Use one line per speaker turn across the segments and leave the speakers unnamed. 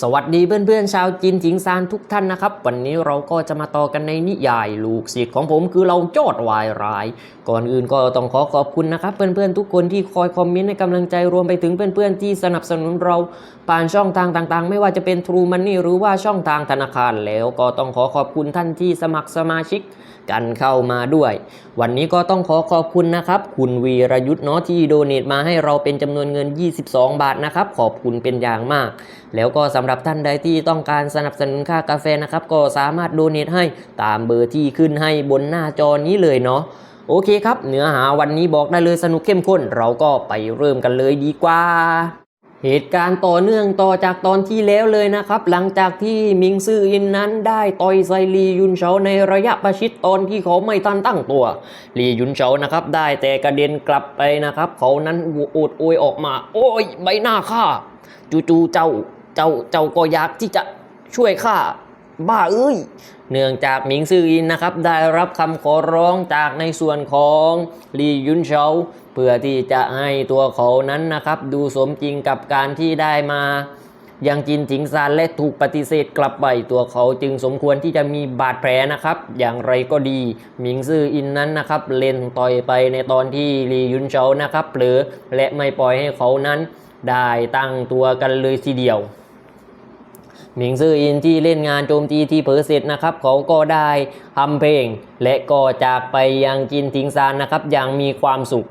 สวัสดีเพื่อนๆชาวจีนจิงซานทุกท่านนะครับ วันนี้เราก็จะมาต่อกันในนิยายลูกศิษย์ของผมคือเราโจดวายร้าย ก่อนอื่นก็ต้องขอขอบคุณนะครับ เพื่อนๆทุกคนที่คอยคอมเมนต์ให้กำลังใจรวมไปถึงเพื่อนๆที่สนับสนุนเราผ่านช่องทางต่างๆ ไม่ว่าจะเป็น True Money หรือว่าช่องทางธนาคารแล้วก็ต้องขอขอบคุณท่านที่สมัครสมาชิก กันเข้ามาด้วย วันนี้ก็ต้องขอขอบคุณนะครับ คุณวีรยุทธ์เนาะที่โดเนทมาให้เราเป็นจำนวนเงิน 22 บาทนะครับ ขอบคุณเป็นอย่างมาก แล้วก็สำหรับท่านใดที่ต้องการสนับสนุนค่ากาแฟนะครับ ก็สามารถโดเนทให้ตามเบอร์ที่ขึ้นให้บนหน้าจอนี้เลยเนาะโอเคครับ เนื้อหาวันนี้บอกได้เลยสนุกเข้มข้น เราก็ไปเริ่มกันเลยดีกว่า เหตุการณ์ต่อเนื่องต่อจากตอนที่แล้วเลยนะครับ หลังจากที่มิงซื่ออินนั้นได้ต่อยไซลียุนเฉาในระยะประชิดตอนที่เขาไม่ทันตั้งตัวลียุนเฉานะครับได้แต่กระเด็นกลับไปนะครับ เขานั้นโอดโอยออกมา โอ้ยใบหน้าข้าจู่ๆเจ้าเจ้าเจ้าก็อยากที่จะช่วยข้าบ้าเอ้ย เนื่องจากหมิงซื่ออินนะครับได้รับคำขอร้องจากในส่วนของลียุนเฉา เพื่อที่จะให้ตัวเขานั้นนะครับ ดูสมจริงกับการที่ได้มายังจินถิงซานและถูกปฏิเสธกลับไปตัวเขาจึงสมควรที่จะมีบาดแผลนะครับ อย่างไรก็ดี หมิงซื่ออินนั้นนะครับ เล่นต่อยไปในตอนที่ลียุนเฉานะครับเผลอและไม่ปล่อยให้เขานั้น ได้ตั้งตัวกันเลยทีเดียว หมิงซื่ออินที่เล่นงานโจมตีที่เผลอเสร็จนะครับ เขาก็ได้ทำเพลง และก็จากไปยังจินทิงซานนะครับอย่างมีความสุข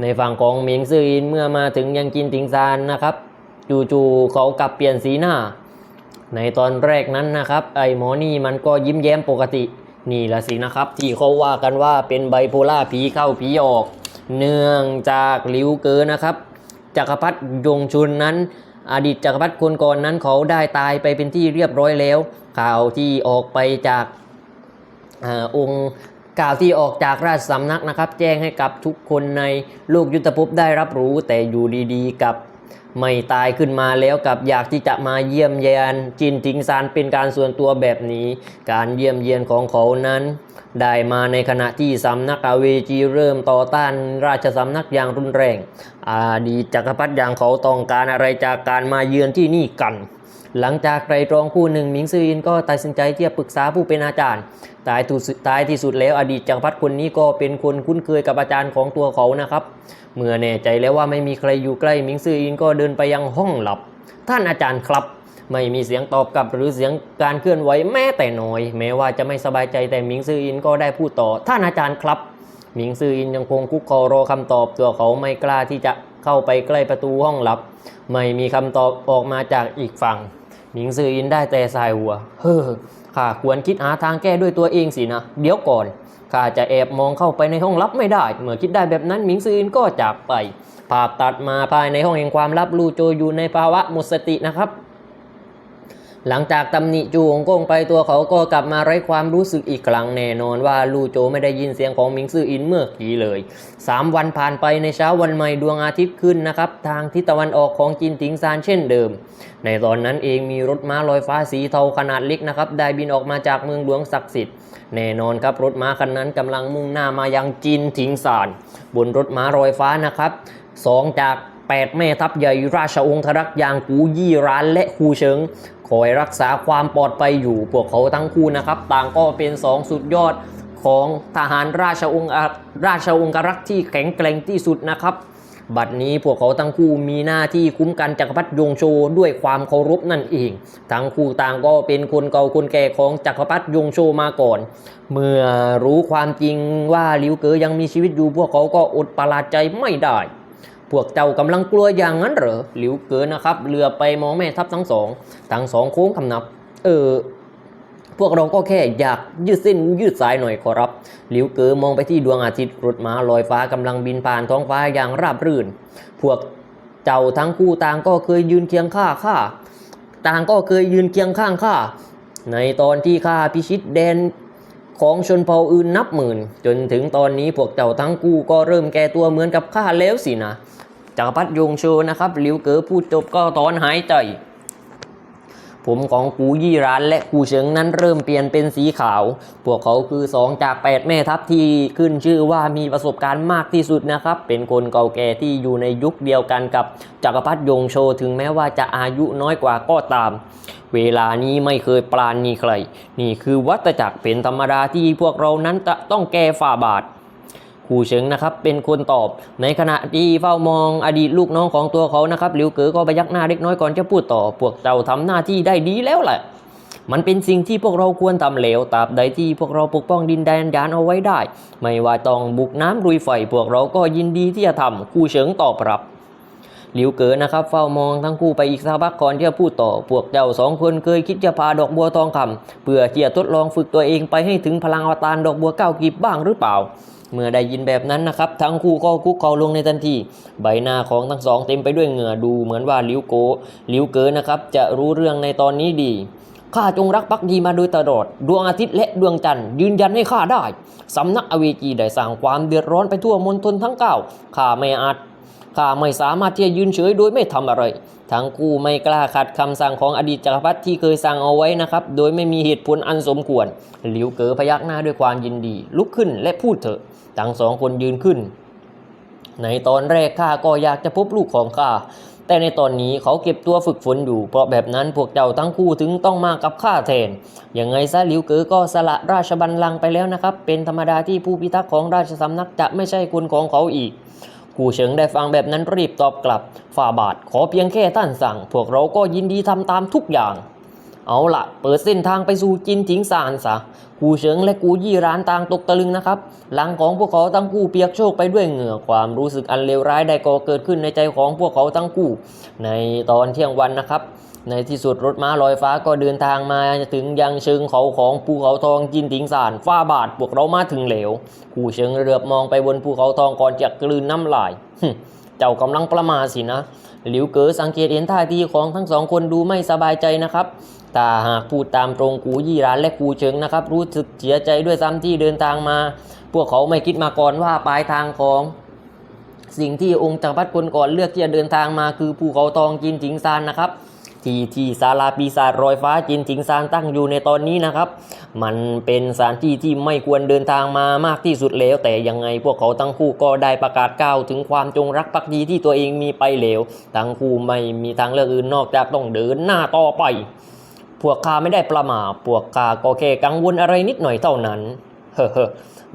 ในฝั่งของหมิงซื่ออินเมื่อมาถึงยังจินทิงซานนะครับ จู่ๆเขากลับเปลี่ยนสีหน้า ในตอนแรกนั้นนะครับ ไอ้หมอนี่มันก็ยิ้มแย้มปกตินี่ละสินะครับ ที่เขาว่ากันว่าเป็นไบโพล่าผีเข้าผีออก เนื่องจากลิวเกอนะครับจักรพรรดิยงชุนนั้น อดีตจักรพรรดิคนก่อนนั้นเขาได้ตายไปเป็นที่เรียบร้อยแล้ว ข่าวที่ออกไปจากอาองค์ ข่าวที่ออกจากราชสำนักนะครับ แจ้งให้กับทุกคนในโลกยุทธภพได้รับรู้แต่อยู่ดีๆ กับไม่ตายขึ้นมาแล้วกับอยากที่จะมาเยี่ยมเยียนจินทิงซานเป็นการส่วนตัวแบบนี้ การเยี่ยมเยียนของเขานั้น ได้มาในขณะที่สำนักอาเวจีเริ่มต่อต้านราชสำนักอย่างรุนแรง อดีตจักรพรรดิอย่างเขาต้องการอะไรจากการมาเยือนที่นี่กัน หลังจากไตรตรองคู่หนึ่งหมิงซืออินก็ตัดสินใจที่จะปรึกษาผู้เป็นอาจารย์ตายทุดท้ายที่สุดแล้วอดีตจักรพรรดิคนนี้ก็เป็นคนคุ้นเคยกับอาจารย์ของตัวเขานะครับ เมื่อแน่ใจแล้วว่าไม่มีใครอยู่ใกล้หมิงซืออินก็เดินไปยังห้องหลับ ท่านอาจารย์ครับ ไม่มีเสียงตอบกลับหรือเสียงการเคลื่อนไหวแม้แต่น้อย แม้ว่าจะไม่สบายใจแต่หมิงซืออินก็ได้พูดต่อ ท่านอาจารย์ครับหมิงซืออินยังคงคุกเข่ารอคำตอบตัวเขาไม่กล้าที่จะเข้าไปใกล้ประตูห้องลับ ไม่มีคำตอบออกมาจากอีกฝั่ง หมิงซืออินได้แต่สายหัว เฮ้อข้าควรคิดหาทางแก้ด้วยตัวเองสินะ เดี๋ยวก่อนข้าจะแอบมองเข้าไปในห้องลับไม่ได้ เมื่อคิดได้แบบนั้นหมิงซืออินก็จากไป ภาพตัดมาภายในห้องแห่งความลับลู่โจอยู่ในภาวะหมดสตินะครับ หลังจากตำหนิจูองกงไปตัวเขาก็กลับมาไร้ความรู้สึกอีกครั้งแน่นอนว่าลู่โจไม่ได้ยินเสียงของหมิงซื่ออินเมื่อกี้เลย 3 วันผ่านไปในเช้าวันใหม่ดวงอาทิตย์ขึ้นนะครับ ทางทิศตะวันออกของจินติงซานเช่นเดิม ในตอนนั้นเองมีรถม้าลอยฟ้าสีเทาขนาดเล็กนะครับ ได้บินออกมาจากเมืองหลวงศักดิ์สิทธิ์แน่นอนครับรถม้าคันนั้นกำลังมุ่งหน้ามายังจินทิงซาน บนรถม้าลอยฟ้านะครับสองจาก8แม่ทัพใหญ่ราชองครักษ์อย่างกูยี่ร้านและคูเชิง คอยรักษาความปลอดภัยอยู่พวกเขาทั้งคู่นะครับ ต่างก็เป็นสองสุดยอดของทหารราชองค์ราชองครักษ์ที่แข็งแกร่งที่สุดนะครับ บัดนี้พวกเขาทั้งคู่มีหน้าที่คุ้มกันจักรพรรดิยงโชด้วยความเคารพนั่นเอง ทั้งคู่ต่างก็เป็นคนเก่าคนแก่ของจักรพรรดิยงโชมาก่อน เมื่อรู้ความจริงว่าหลิวเก๋อยังมีชีวิตอยู่พวกเขาก็อดประหลาดใจไม่ได้ พวกเจ้ากำลังกลัวอย่างนั้นเหรอหลิวเก๋อนะครับเรือไปมองแม่ทัพทั้งสองทั้งสองโค้งคำนับ เออพวกเราก็แค่อยากยืดเส้นยืดสายหน่อยขอรับ หลิวเก๋อมองไปที่ดวงอาทิตย์รถม้าลอยฟ้ากำลังบินผ่านท้องฟ้าอย่างราบรื่น พวกเจ้าทั้งคู่ต่างก็เคยยืนเคียงข้าข้าต่างก็เคยยืนเคียงข้างข้าในตอนที่ข้าพิชิตแดนของชนเผ่าอื่นนับหมื่น จนถึงตอนนี้พวกเจ้าทั้งคู่ก็เริ่มแก่ตัวเหมือนกับข้าแล้วสินะ จักรพรรดิยงโชนะครับหลิวเก๋อพูดจบก็ถอนหายใจ ผมของกูยี่ร้านและกูเฉิงนั้นเริ่มเปลี่ยนเป็นสีขาว พวกเขาคือ 2 จาก 8 แม่ทัพที่ขึ้นชื่อว่ามีประสบการณ์มากที่สุดนะครับ เป็นคนเก่าแก่ที่อยู่ในยุคเดียวกันกับจักรพรรดิยงโชถึงแม้ว่าจะอายุน้อยกว่าก็ตามเวลานี้ไม่เคยปราณีใคร นี่คือวัตจักรเป็นธรรมดาที่พวกเรานั้นจะต้องแก้ฝ่าบาท ครูเฉิงนะครับเป็นคนตอบ ในขณะที่เฝ้ามองอดีตลูกน้องของตัวเขานะครับหลิวเก๋อก็ไปยักหน้าเล็กน้อยก่อนจะพูดต่อ พวกเจ้าทำหน้าที่ได้ดีแล้วแหละมันเป็นสิ่งที่พวกเราควรทำเหลวตราบใดที่พวกเราปกป้องดินแดนยานเอาไว้ได้ ไม่ว่าต้องบุกน้ำรุยไฟพวกเราก็ยินดีที่จะทำครูเฉิงตอบรับหลิวเก๋อนะครับเฝ้ามองทั้งคู่ไปอีกสักพักก่อนที่จะพูดต่อ พวกเจ้าสองคนเคยคิดจะพาดอกบัวทองคำเพื่อที่จะทดลองฝึกตัวเองไปให้ถึงพลังอวตารดอกบัวเก้ากีบบ้างหรือเปล่า เมื่อได้ยินแบบนั้นนะครับ ทั้งคู่ก็คุกเข่าลงในทันที ใบหน้าของทั้งสองเต็มไปด้วยเหงื่อดูเหมือนว่าลิวโกลิวเก๋อนะครับ จะรู้เรื่องในตอนนี้ดีข้าจงรักภักดีมาโดยตลอด ดวงอาทิตย์และดวงจันทร์ยืนยันให้ข้าได้ สำนักอเวจีได้สร้างความเดือดร้อนไปทั่วมณฑลทั้งเก้าข้าไม่อาจข้าไม่สามารถที่จะยืนเฉยโดยไม่ทำอะไร ทั้งคู่ไม่กล้าขัดคำสั่งของอดีตจักรพรรดิที่เคยสั่งเอาไว้นะครับ โดยไม่มีเหตุผลอันสมควร หลิวเก๋พยักหน้าด้วยความยินดี ลุกขึ้นและพูดเถอะ ทั้งสองคนยืนขึ้น ในตอนแรกข้าก็อยากจะพบลูกของข้าแต่ในตอนนี้เขาเก็บตัวฝึกฝนอยู่ เพราะแบบนั้นพวกเจ้าทั้งคู่ถึงต้องมากับข้าแทน ยังไงซะหลิวเก๋อก็สละราชบัลลังก์ไปแล้วนะครับ เป็นธรรมดาที่ผู้พิทักษ์ของราชสำนักจะไม่ใช่คนของเขาอีก กูเฉิงได้ฟังแบบนั้นรีบตอบกลับ ฝ่าบาทขอเพียงแค่ท่านสั่ง พวกเราก็ยินดีทำตามทุกอย่าง เอาละเปิดเส้นทางไปสู่จินถิงซานซะกูเฉิงและกูยี่ร้านต่างตกตะลึงนะครับ หลังของพวกเขาทั้งคู่เปียกโชกไปด้วยเหงื่อความรู้สึกอันเลวร้ายได้ก่อเกิดขึ้นในใจของพวกเขาทั้งคู่ ในตอนเที่ยงวันนะครับ ในที่สุดรถม้าลอยฟ้าก็เดินทางมาถึงยังเชิงเขาของภูเขาทองจินถิงซานฟ้าบาทพวกเรามาถึงเหลวกูเชิงเรือบมองไปบนภูเขาทองก่อนจะกลืนน้ำลายเจ้ากำลังประมาสินะหลิวเก๋อสังเกตเห็นท่าทีของทั้งสองคนดูไม่สบายใจนะครับ ต่หากพูดตามตรงกูยี่ร้านและกูเชิงนะครับ รู้สึกเสียใจด้วยซ้ำที่เดินทางมา พวกเขาไม่คิดมาก่อนว่าปลายทางของสิ่งที่องค์จักรพรรดิคนก่อนเลือกที่จะเดินทางมาคือภูเขาทองจินจิงซานนะครับ ที่ที่ศาลาปีศาจรอยฟ้าจินจิงซานตั้งอยู่ในตอนนี้นะครับ มันเป็นสถานที่ที่ไม่ควรเดินทางมามากที่สุดแล้ว แต่ยังไงพวกเขาทั้งคู่ก็ได้ประกาศก้าวถึงความจงรักภักดีที่ตัวเองมีไปแล้วทั้งคู่ไม่มีทางเลือกอื่นนอกจากต้องเดินหน้าต่อไป พวกข้าไม่ได้ประมาทพวกข้าก็แค่กังวลอะไรนิดหน่อยเท่านั้น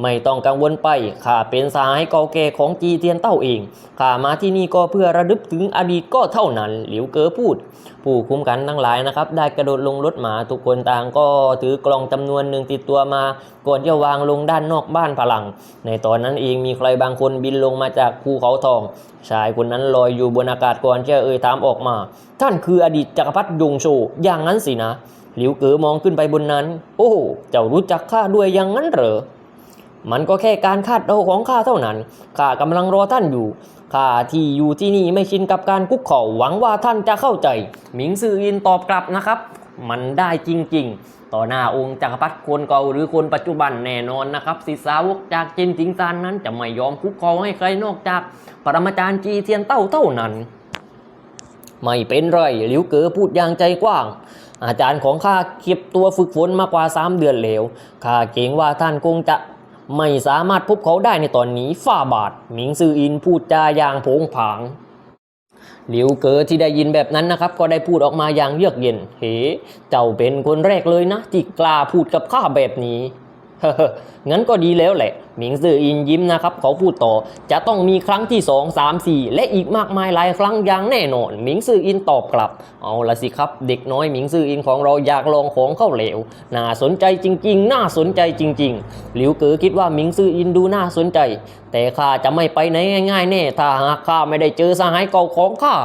ไม่ต้องกังวลไป ข้าเป็นสายเก่าแก่ของจีเทียนเต้าเอง ข้ามาที่นี่ก็เพื่อระลึกถึงอดีตก็เท่านั้น หลิวเก๋อพูด ผู้คุมกันทั้งหลายนะครับ ได้กระโดดลงรถหมาทุกคนต่างก็ถือกล่องจำนวนหนึ่งติดตัวมา ก่อนจะวางลงด้านนอกบ้านพลัง ในตอนนั้นเองมีใครบางคนบินลงมาจากภูเขาทอง ชายคนนั้นลอยอยู่บนอากาศก่อนจะเอ่ยถามออกมา ท่านคืออดีตจักรพรรดิยงโชอย่างนั้นสินะ หลิวเก๋อมองขึ้นไปบนนั้น โอ้เจ้ารู้จักข้าด้วยอย่างนั้นเหรอ มันก็แค่การคาดเดาของข้าเท่านั้น ข้ากำลังรอท่านอยู่ ข้าที่อยู่ที่นี่ไม่ชินกับการคุกเข่าหวังว่าท่านจะเข้าใจ หมิงซื่ออินตอบกลับนะครับ มันได้จริงๆ ต่อหน้าองค์จักรพรรดิคนเก่าหรือคนปัจจุบันแน่นอนนะครับศิษย์สาวกจากจินจิงซานนั้นจะไม่ยอมคุกเข่าให้ใครนอกจาก ปรมาจารย์จีเทียนเต้าเท่านั้น ไม่เป็นไรหลิวเก๋อพูดอย่างใจกว้าง อาจารย์ของข้าเก็บตัวฝึกฝนมากว่าสามเดือนแล้วข้าเกรงว่าท่านคงจะไม่สามารถพบเขาได้ในตอนนี้ฝ่าบาทหมิงซืออินพูดจาอย่างโผงผางหลิวเก๋อที่ได้ยินแบบนั้นนะครับ ก็ได้พูดออกมาอย่างเยือกเย็น เฮ้ เจ้าเป็นคนแรกเลยนะที่กล้าพูดกับข้าแบบนี้ งั้นก็ดีแล้วแหละ หมิงซื่ออินยิ้มนะครับ เขาพูดต่อ จะต้องมีครั้งที่ 2 3 4 และอีกมากมายหลายครั้งอย่างแน่นอน หมิงซื่ออินตอบกลับ เอาละสิครับ เด็กน้อยหมิงซื่ออินของเราอยากลองของเข้าเหลว น่าสนใจจริง ๆ น่าสนใจจริง ๆ หลิวเก๋อคิดว่าหมิงซื่ออินดูน่าสนใจ แต่ข้าจะไม่ไปไหนง่าย ๆ แน่ ถ้าหากข้าไม่ได้เจอสหายเก่าของข้า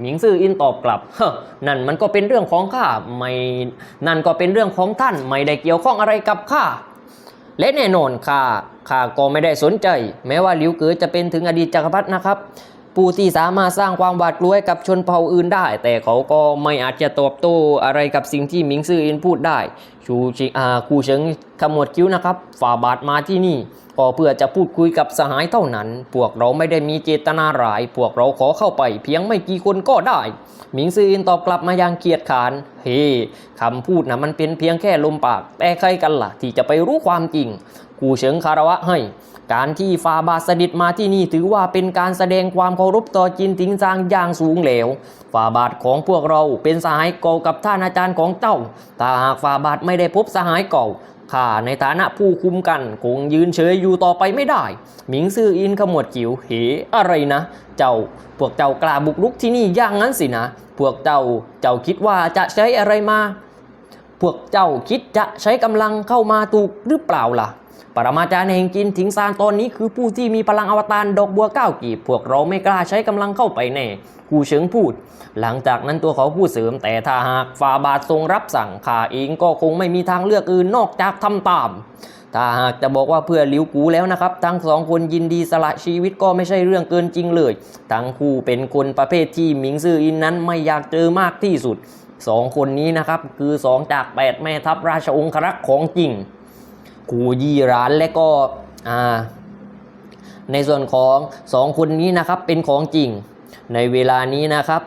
หมิงซื่ออินตอบกลับเฮ้นั่นมันก็เป็นเรื่องของข้า ไม่ นั่นก็เป็นเรื่องของท่าน ไม่ได้เกี่ยวข้องอะไรกับข้า และแน่นอนข้าข้าก็ไม่ได้สนใจ แม้ว่าหลิวเก๋อจะเป็นถึงอดีตจักรพรรดินะครับ ผู้ที่สามารถสร้างความหวาดกลัวให้กับชนเผ่าอื่นได้ แต่เขาก็ไม่อาจจะตอบโต้อะไรกับสิ่งที่หมิงซื่ออินพูดได้ ชูชิอาคูเฉิงขมวดคิ้วนะครับ ฝ่าบาทมาที่นี่ก็เพื่อจะพูดคุยกับสหายเท่านั้น พวกเราไม่ได้มีเจตนาร้าย พวกเราขอเข้าไป เพียงไม่กี่คนก็ได้ หมิงซื่ออินตอบกลับมาอย่างเกียจขาน เฮ คำพูดนะมันเป็นเพียงแค่ลมปาก แต่ใครกันล่ะ ที่จะไปรู้ความจริง กูเฉิงคารวะให้ การที่ฟาบาทเสด็จมาที่นี่ถือว่าเป็นการแสดงความเคารพต่อจินติงซางอย่างสูงเหลวฟาบาทของพวกเราเป็นสหายเก่ากับท่านอาจารย์ของเจ้า ถ้าหากฟาบาทไม่ได้พบสหายเก่าข้าในฐานะผู้คุมกันคงยืนเฉยอยู่ต่อไปไม่ได้ หมิงซื่ออินขมวดจิ๋วเหอะไรนะ เจ้าพวกเจ้ากล้าบุกรุกที่นี่อย่างนั้นสินะ พวกเจ้าเจ้าคิดว่าจะใช้อะไรมา พวกเจ้าคิดจะใช้กำลังเข้ามาถูกหรือเปล่าล่ะ ปรมาจารย์แห่งจินถิงซานตอนนี้คือผู้ที่มีพลังอวตารดอกบัวเก้ากีบพวกเราไม่กล้าใช้กำลังเข้าไปแน่กูเฉิงพูด หลังจากนั้นตัวเขาพูดเสริม แต่ถ้าหากฟาบาททรงรับสั่งข้าเองก็คงไม่มีทางเลือกอื่นนอกจากทำตามถ้าหากจะบอกว่าเพื่อหลิวกูแล้วนะครับ ทั้งสองคนยินดีสละชีวิตก็ไม่ใช่เรื่องเกินจริงเลย ทั้งคู่เป็นคนประเภทที่หมิงซื่ออินนั้นไม่อยากเจอมากที่สุดสองคนนี้นะครับคือสองจากแปดแม่ทัพราชองครักษ์ของจริง กูยี่ร้านและก็อ่าในส่วนของสองคนนี้นะครับเป็นของจริง ในเวลานี้นะครับ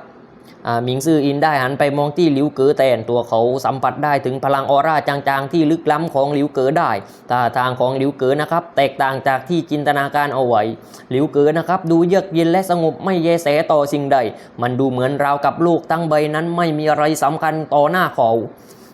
หมิงซื่ออินได้หันไปมองที่หลิวเก๋อแตนตัวเขาสัมผัสได้ถึงพลังออร่าจางๆ ที่ลึกล้ำของหลิวเก๋อได้ท่าทางของหลิวเก๋อนะครับ แตกต่างจากที่จินตนาการเอาไว้หลิวเก๋อนะครับ ดูเยือกเย็นและสงบไม่แยแสต่อสิ่งใด มันดูเหมือนราวกับโลกตั้งใบนั้นไม่มีอะไรสำคัญต่อหน้าเขา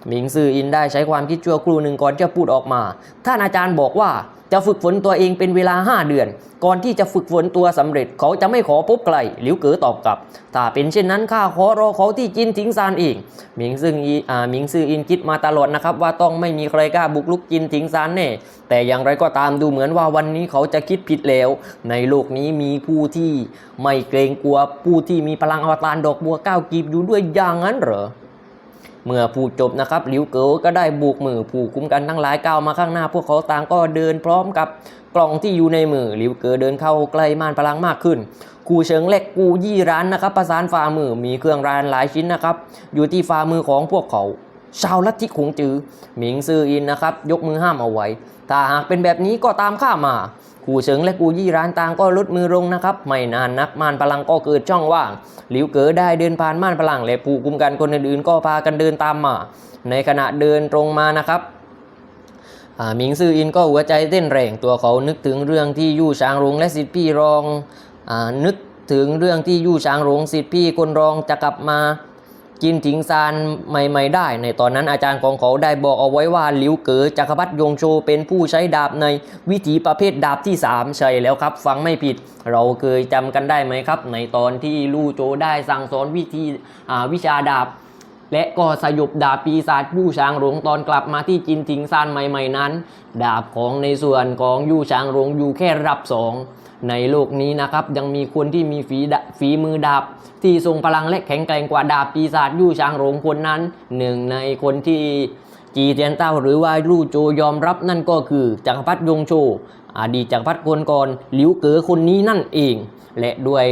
หมิงซืออินได้ใช้ความคิดชั่วครู่หนึ่งก่อนจะพูดออกมา ท่านอาจารย์บอกว่าจะฝึกฝนตัวเองเป็นเวลา 5 เดือน ก่อนที่จะฝึกฝนตัวสำเร็จเขาจะไม่ขอพบใครหลิวเก๋อตอบกลับ ถ้าเป็นเช่นนั้นข้าขอรอเขาที่จินทิงซานเองหมิงซึ่งอ่าหมิงซืออินคิดมาตลอดนะครับ ว่าต้องไม่มีใครกล้าบุกลุกจินทิงซานแน่แต่อย่างไรก็ตามดูเหมือนว่าวันนี้เขาจะคิดผิดแล้ว ในโลกนี้มีผู้ที่ไม่เกรงกลัวผู้ที่มีพลังอวตารดอกบัวก้าวกีบอยู่ด้วยอย่างนั้นเหรอ เมื่อผู้จบนะครับหลิวเก๋อก็ได้บุกมือผู้คุ้มกันทั้งหลายก้าวมาข้างหน้า พวกเขาต่างก็เดินพร้อมกับกล่องที่อยู่ในมือหลิวเก๋อเดินเข้าใกล้ม่านพลังมากขึ้น กูเฉิงเล็กกูยี่ร้านนะครับประสานฝ่ามือมีเครื่องรานหลายชิ้นนะครับ อยู่ที่ฝ่ามือของพวกเขา ชาวลัทธิขงจือหมิงซื่ออินนะครับ ยกมือห้ามเอาไว้ ถ้าหากเป็นแบบนี้ก็ตามข้ามา กูเฉิงและกูยี่ร้านต่างก็ลดมือลงนะครับ ไม่นานนักม่านพลังก็เกิดช่องว่าง หลิวเก๋อได้เดินผ่านม่านพลังและผู้กุมกันคนอื่นๆ ก็พากันเดินตามมา ในขณะเดินตรงมานะครับหมิงซื่ออินก็หัวใจเต้นแรงตัวเขานึกถึงเรื่องที่ยู่ชางหลงและสิทธิพี่รองอนึกถึงเรื่องที่ยู่ชางหลงสิทธิพี่คนรองจะกลับมา จินถิงซานใหม่ๆได้ ในตอนนั้นอาจารย์ของเขาได้บอกเอาไว้ว่าหลิวเก๋อจักรพรรดิยงโชเป็นผู้ใช้ดาบในวิถีประเภทดาบที่ 3 ใช่แล้วครับ ฟังไม่ผิด เราเคยจำกันได้ไหมครับ ในตอนที่ลู่โจได้สั่งสอนวิธีอาวิชาดาบ และก็สยบดาบปีศาจยู่ช้างหลงตอนกลับมาที่จินถิงซานใหม่ๆนั้น ดาบของในส่วนของยู่ช้างหลงอยู่แค่รับสอง ในโลกนี้นะครับยังมีคนที่มีฝีฝีมือดาบ ที่ทรงพลังและแข็งแกร่งกว่าดาบปีศาจยู่ช้างโรงคนนั้นหนึ่งในคนที่จีเทียนเต้าหรือว่าลู่โจยอมรับนั่นก็คือจักรพรรดิยงโชอดีตจักรพรรดิคนก่อนหลิวเก๋อคนนี้นั่นเอง และด้วย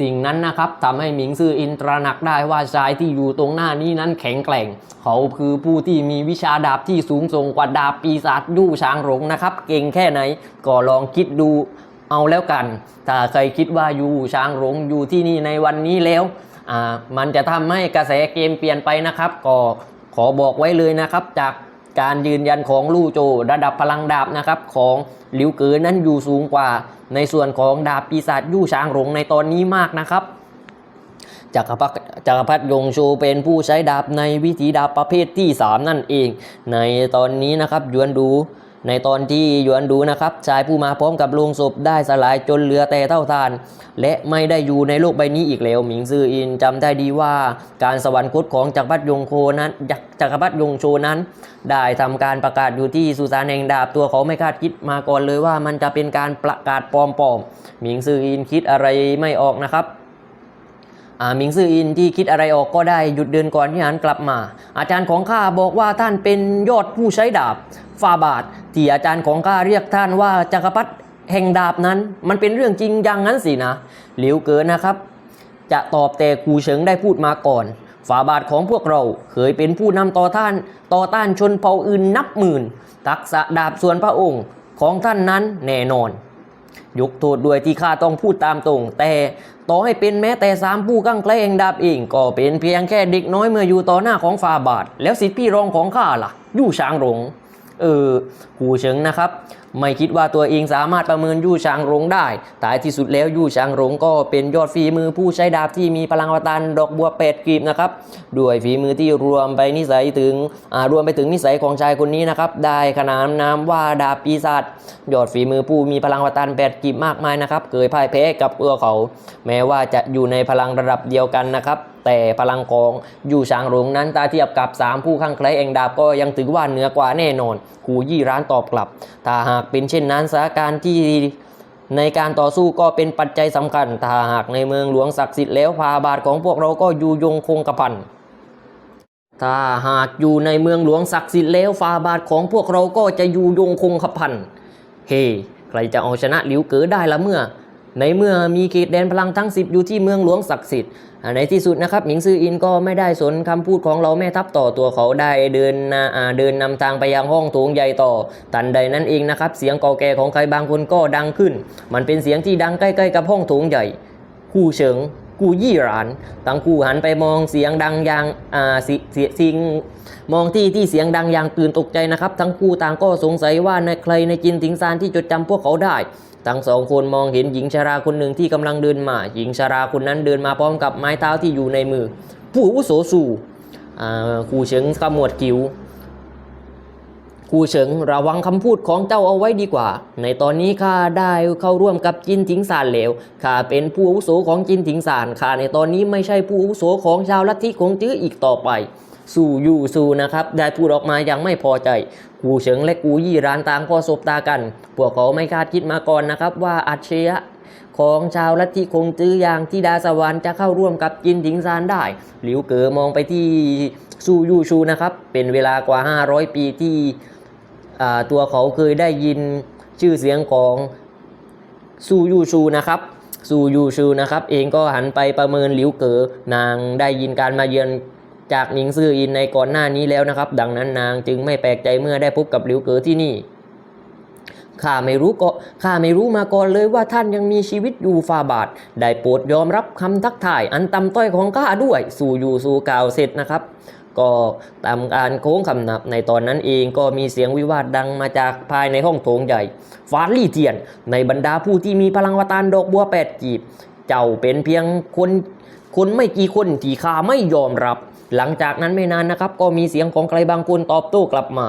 สิ่งนั้นนะครับทำให้หมิงซื่ออินตระหนักได้ว่าชายที่อยู่ตรงหน้านี้นั้นแข็งแกร่ง เขาคือผู้ที่มีวิชาดาบที่สูงส่งกว่าดาบปีศาจยู่ช้างหลงนะครับ เก่งแค่ไหนก็ลองคิดดู เอาแล้วกัน ถ้าใครคิดว่าอยู่ช้างหลงอยู่ที่นี่ในวันนี้แล้วอ่ามันจะทำให้กระแสเกมเปลี่ยนไปนะครับ ก็ขอบอกไว้เลยนะครับ จากการยืนยันของลู่โจระดับพลังดาบนะครับของหลิวเก๋อนั้นอยู่สูงกว่า ในส่วนของดาบปีศาจยู่ช้างหลงในตอนนี้มากนะครับจักรพรรดิจักรพรรดิยงโชเป็นผู้ใช้ดาบในวิธีดาบประเภทที่ 3 นั่นเอง ในตอนนี้นะครับยวนดู ในตอนที่ยวนดูนะครับชายผู้มาพร้อมกับโลงศพได้สลายจนเหลือแต่เท่าทาน และไม่ได้อยู่ในโลกใบนี้อีกแล้วหมิงซื่ออินจำได้ดีว่า การสวรรคตของจักรพรรดิยงโคนั้นจักรพรรดิยงโชนั้น ได้ทำการประกาศอยู่ที่สุสานแห่งดาบตัวเขาไม่คาดคิดมาก่อนเลยว่ามันจะเป็นการประกาศปลอมๆหมิงซื่ออินคิดอะไรไม่ออกนะครับหมิงซื่ออินที่คิดอะไรออกก็ได้หยุดเดินก่อนที่หันกลับมา อาจารย์ของข้าบอกว่าท่านเป็นยอดผู้ใช้ดาบ ฟาบาท ที่อาจารย์ของข้าเรียกท่านว่าจักรพรรดิแห่งดาบนั้น มันเป็นเรื่องจริงอย่างนั้นสินะหลิวเกินนะครับ จะตอบแต่กูเฉิงได้พูดมาก่อนฝาบาทของพวกเราเคยเป็นผู้นำต่อท่านต่อต้านชนเผ่าอื่นนับหมื่น ทักษะดาบส่วนพระองค์ของท่านนั้นแน่นอน ยกโทษด้วยที่ข้าต้องพูดตามตรง แต่ต่อให้เป็นแม้แต่สามผู้กั้งแกล้งดาบเอง ก็เป็นเพียงแค่เด็กน้อยเมื่ออยู่ต่อหน้าของฟาบาท แล้วสิทธิพี่รองของข้าล่ะ ยู่ช้างหลง เออหูเฉิงนะครับ ไม่คิดว่าตัวเองสามารถประเมินยู่ชางรงได้ แต่ที่สุดแล้วยู่ชางรงก็เป็นยอดฝีมือผู้ใช้ดาบที่มีพลังวตารดอกบัวเป็ดกรีบนะครับ ด้วยฝีมือที่รวมไปนิสัยถึงรวมไปถึงนิสัยของชายคนนี้นะครับ ได้ขนานนามว่าดาบปีศาจยอดฝีมือผู้มีพลังวตารแปดกรีบมากมายนะครับเคยพ่ายแพ้กับตัวเขา แม้ว่าจะอยู่ในพลังระดับเดียวกันนะครับแต่พลังของยู่ชางหลงนั้นตาเทียบกับ 3 ผู้ข้างใครเองดาบก็ยังถือว่าเหนือกว่าแน่นอนคูยี่ร้านตอบกลับ ถ้าหากเป็นเช่นนั้นสถานการณ์ที่ในการต่อสู้ก็เป็นปัจจัยสำคัญถ้าหากในเมืองหลวงศักดิ์สิทธิ์แล้วพาบาทของพวกเราก็อยู่ยงคงกระพันถ้าหากอยู่ในเมืองหลวงศักดิ์สิทธิ์แล้วฟาบาทของพวกเราก็จะอยู่ยงคงกระพันเฮ้ใครจะเอาชนะหลิวเก๋อได้ละเมื่อ ในเมื่อมีเขตแดนพลังทั้ง 10 อยู่ที่เมืองหลวงศักดิ์สิทธิ์ในที่สุดนะครับหมิงซืออินก็ไม่ได้สนคำพูดของเราแม่ทัพต่อตัวเขาได้เดินนาเดินนำทางไปยังห้องโถงใหญ่ต่อทันใดนั้นเองนะครับ เสียงก่าแก่ของใครบางคนก็ดังขึ้น มันเป็นเสียงที่ดังใกล้ๆกับห้องโถงใหญ่ คู่เฉิงกูยี่หรานทั้งคู่หันไปมองเสียงดังอย่างอ่าสิเสียสิงมองที่ที่เสียงดังอย่างตื่นตกใจนะครับ ทั้งคู่ต่างก็สงสัยว่าในใครในจินถิงซานที่จดจำพวกเขาได้ ทั้งสองคนมองเห็นหญิงชราคนหนึ่งที่กำลังเดินมา หญิงชราคนนั้นเดินมาพร้อมกับไม้เท้าที่อยู่ในมือ ผู้อุโสสู่ครูเฉิงขมวดคิ้วครูเฉิงระวังคำพูดของเจ้าเอาไว้ดีกว่า ในตอนนี้ข้าได้เข้าร่วมกับจินถิงซานแล้วข้าเป็นผู้อุโสของจินถิงซานข้าในตอนนี้ไม่ใช่ผู้อุโสของชาวลัทธิของจื้ออีกต่อไป สู่ยูซูนะครับ ได้พูดออกมาอย่างไม่พอใจครูเฉิงและกูยี่รานต่างก็สบตากัน พวกเขาไม่คาดคิดมาก่อนนะครับ ว่าอัจฉริยะของชาวลัทธิคงจื้ออย่างที่ดาสวรรค์จะเข้าร่วมกับจินถิงซานได้ หลิวเก๋อมองไปที่ซูยูชูนะครับ เป็นเวลากว่า 500 ปีที่ตัวเขาเคยได้ยินชื่อเสียงของซูยูชูนะครับซูยูชูนะครับ เองก็หันไปประเมินหลิวเก๋อนางได้ยินการมาเยือน จากหนิงซื่ออินในก่อนหน้านี้แล้วนะครับ ดังนั้นนางจึงไม่แปลกใจเมื่อได้พบกับหลิวเก๋อที่นี่ข้าไม่รู้ก็ข้าไม่รู้มาก่อนเลยว่าท่านยังมีชีวิตอยู่ฟาบาท ได้โปรดยอมรับคำทักทาย อันต่ำต้อยของข้าด้วย สู่อยู่สู่กล่าวเสร็จนะครับ ก็ตามการโค้งคำนับในตอนนั้นเองก็มีเสียงวิวาทดังมาจากภายในห้องโถงใหญ่ฟานลี่เทียน ในบรรดาผู้ที่มีพลังวตารดอกบัวแปดกีบ เจ้าเป็นเพียงคนคนไม่กี่คนที่ข้าไม่ยอมรับ หลังจากนั้นไม่นานนะครับ ก็มีเสียงของใครบางคนตอบโต้กลับมา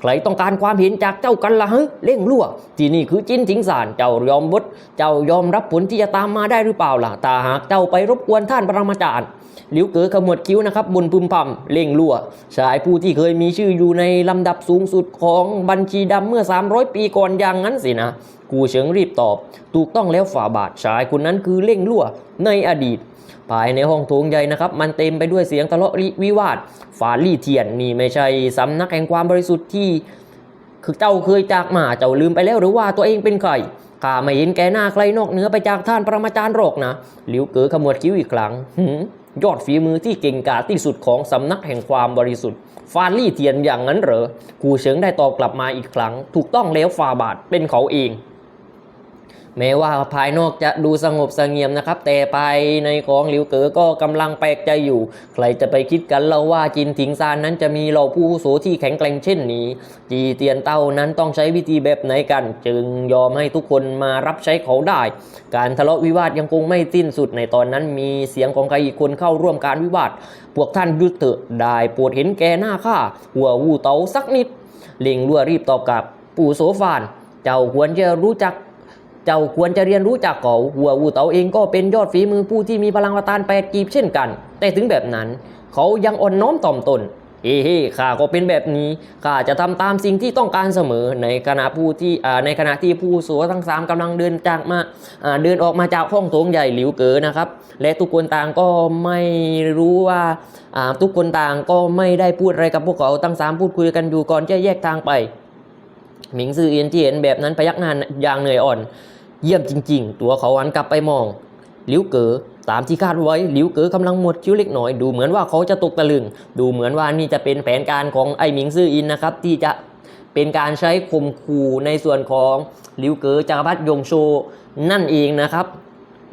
ใครต้องการความเห็นจากเจ้ากันละฮะเร่งรั่ว ที่นี่คือจินถิงสารเจ้ายอมบดเจ้ายอมรับผลที่จะตามมาได้หรือเปล่าล่ะถ้าหากเจ้าไปรบกวนท่านปรมาจารย์หลิวเก๋อขมวดคิ้วนะครับบนพึมพำเร่งรั่ว ชายผู้ที่เคยมีชื่ออยู่ในลำดับสูงสุดของบัญชีดำเมื่อ 300 ปีก่อนอย่างนั้นสินะ กูเฉิงรีบตอบ ถูกต้องแล้วฝ่าบาทชายคนนั้นคือเร่งรั่วในอดีต ภายในห้องโถงใหญ่นะครับ มันเต็มไปด้วยเสียงทะเลาะวิวาทฝาลี่เทียนนี่ไม่ใช่สำนักแห่งความบริสุทธิ์ที่คือเจ้าเคยจากมาเจ้าลืมไปแล้วหรือว่าตัวเองเป็นใครข้าไม่เห็นแกหน้าใครนอกเหนือไปจากท่านปรมาจารย์หรอกนะหลิวเก๋อขมวดคิ้วอีกครั้งหืมยอดฝีมือที่เก่งกาจที่สุดของสำนักแห่งความบริสุทธิ์ฟานลี่เทียนอย่างนั้นเหรอกูเฉิงได้ตอบกลับมาอีกครั้ง ถูกต้องแล้วฟาบาทเป็นเขาเอง แม้ว่าภายนอกจะดูสงบเสงี่ยมนะครับ แต่ภายในของหลิวเก๋อก็กำลังแปลกใจอยู่ ใครจะไปคิดกันเราว่าจินถิงซานนั้นจะมีเหล่าผู้โสที่แข็งแกร่งเช่นนี้ จีเตียนเต้านั้นต้องใช้วิธีแบบไหนกัน จึงยอมให้ทุกคนมารับใช้เขาได้ การทะเลาะวิวาทยังคงไม่สิ้นสุดในตอนนั้นมีเสียงของใครอีกคนเข้าร่วมการวิวาท พวกท่านยุดเถอะได้โปรดเห็นแก่หน้าข้าหัววูเตาสักนิดเลิงรั่วรีบตอบกลับปู่โสฟาน เจ้าควรจะรู้จัก เจ้าควรจะเรียนรู้จากเขาหัววูเตาเองก็เป็นยอดฝีมือผู้ที่มีพลังวตารแปดกีบเช่นกัน แต่ถึงแบบนั้น เขายังอ่อนน้อมถ่อมตนเฮ้เฮ้ข้าก็เป็นแบบนี้ข้าจะทำตามสิ่งที่ต้องการเสมอในขณะผู้ที่ในขณะที่ผู้สัวทั้งสามกำลังเดินจากมาเดินออกมาจากห้องโถงใหญ่หลิวเก๋อนะครับ และทุกคนต่างก็ไม่รู้ว่าอ่าทุกคนต่างก็ไม่ได้พูดอะไรกับพวกเขาทั้งสามพูดคุยกันอยู่ก่อนจะแยกทางไป หมิงซือเอียนที่เห็นแบบนั้นพยักหน้าอย่างเหนื่อยอ่อน เยี่ยมจริง ๆ ตัวเขาหันกลับไปมองหลิวเก๋อตามที่คาดไว้หลิวเก๋อกำลังหมดคิ้วเล็กน้อย ดูเหมือนว่าเขาจะตกตะลึง ดูเหมือนว่านี่จะเป็นแผนการของไอ้หมิงซื่ออินนะครับ ที่จะเป็นการใช้ข่มขู่ในส่วนของหลิวเก๋อจักรพรรดิยงโช นั่นเองนะครับ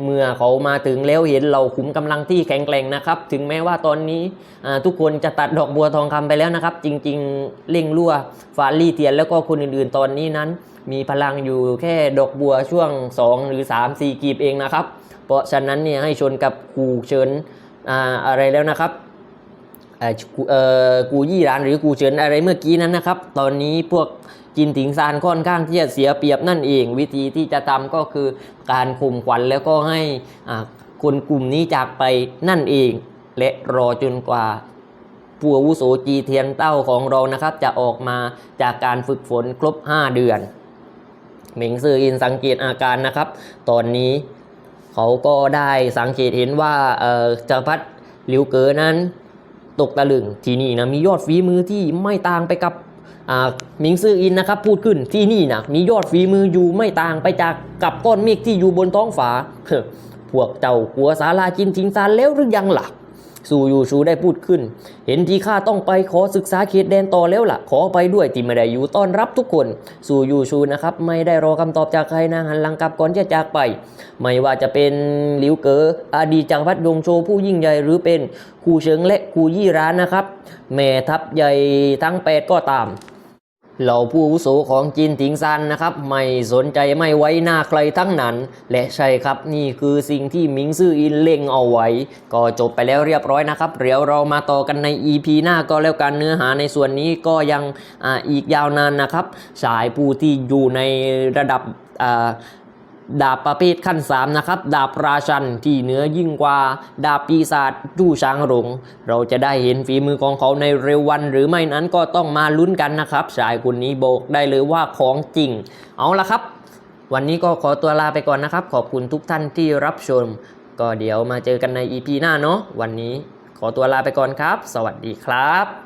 เมื่อเขามาถึงแล้วเห็นเราขุมกำลังที่แข็งแกร่งนะครับ ถึงแม้ว่าตอนนี้ทุกคนจะตัดดอกบัวทองคำไปแล้วนะครับ จริงๆเล่งรั่วฟาลี่เทียนแล้วก็คนอื่นๆตอนนี้นั้น มีพลังอยู่แค่ดอกบัวช่วง 2 หรือ 3 4 กีบเองนะครับ เพราะฉะนั้นเนี่ยให้ชนกับกูเชิญออะไรแล้วนะครับกูยี่รานหรือกูเฉินอะไรเมื่อกี้นั้นนะครับ ตอนนี้พวก จินถิงซานค่อนข้างที่จะเสียเปรียบนั่นเอง วิธีที่จะทำก็คือการข่มขวัญแล้วก็ให้คนกลุ่มนี้จากไปนั่นเอง และรอจนกว่าผู้อาวุโสจีเทียนเต้าของเรานะครับ จะออกมาจากการฝึกฝนครบ 5 เดือนเหมิงซืออินสังเกตอาการนะครับ ตอนนี้เขาก็ได้สังเกตเห็นว่าเอ่อจักรพรรดิหลิวเก๋อนั้นตกตะลึงที่นี่นะมียอดฝีมือที่ไม่ต่างไปกับ มิงซื่ออินนะครับพูดขึ้นที่นี่นะมียอดฝีมืออยู่ไม่ต่างไปจากกับก้อนเมฆที่อยู่บนท้องฟ้าพวกเจ้ากลัวสาลาจินทิงซานแล้วหรือยังหล่ะ ซูยูชูได้พูดขึ้น เห็นทีข้าต้องไปขอศึกษาเขตแดนต่อแล้วล่ะ ขอไปด้วยที่ไม่ได้อยู่ต้อนรับทุกคน ซูยูชูนะครับไม่ได้รอคำตอบจากใครนางหันหลังกลับก่อนจะจากไป ไม่ว่าจะเป็นหลิวเก๋ออดีจังพัดดงโชผู้ยิ่งใหญ่หรือเป็นคูเฉิงและคูยี่ร้านนะครับแม่ทัพใหญ่ทั้งแปดก็ตาม เหล่าผู้อาวุโสของจีนถิงซันนะครับ ไม่สนใจไม่ไว้หน้าใครทั้งนั้น และใช่ครับนี่คือสิ่งที่หมิงซื่ออินเล่งเอาไว้ ก็จบไปแล้วเรียบร้อยนะครับ เดี๋ยวเรามาต่อกันใน EP หน้าก็แล้วกันเนื้อหาในส่วนนี้ก็ยังออีกยาวนานนะครับ สายผู้ที่อยู่ในระดับอ่า ดาบประเภทขั้น 3 นะครับ ดาบราชันที่เหนือยิ่งกว่า ดาบปีศาจจู้ช้างหลง เราจะได้เห็นฝีมือของเขาในเร็ววันหรือไม่นั้นก็ต้องมาลุ้นกันนะครับชายคนนี้โบอกได้เลยว่าของจริง เอาละครับ วันนี้ก็ขอตัวลาไปก่อนนะครับ ขอบคุณทุกท่านที่รับชม ก็เดี๋ยวมาเจอกันใน EP หน้าเนาะวันนี้ขอตัวลาไปก่อนครับ สวัสดีครับ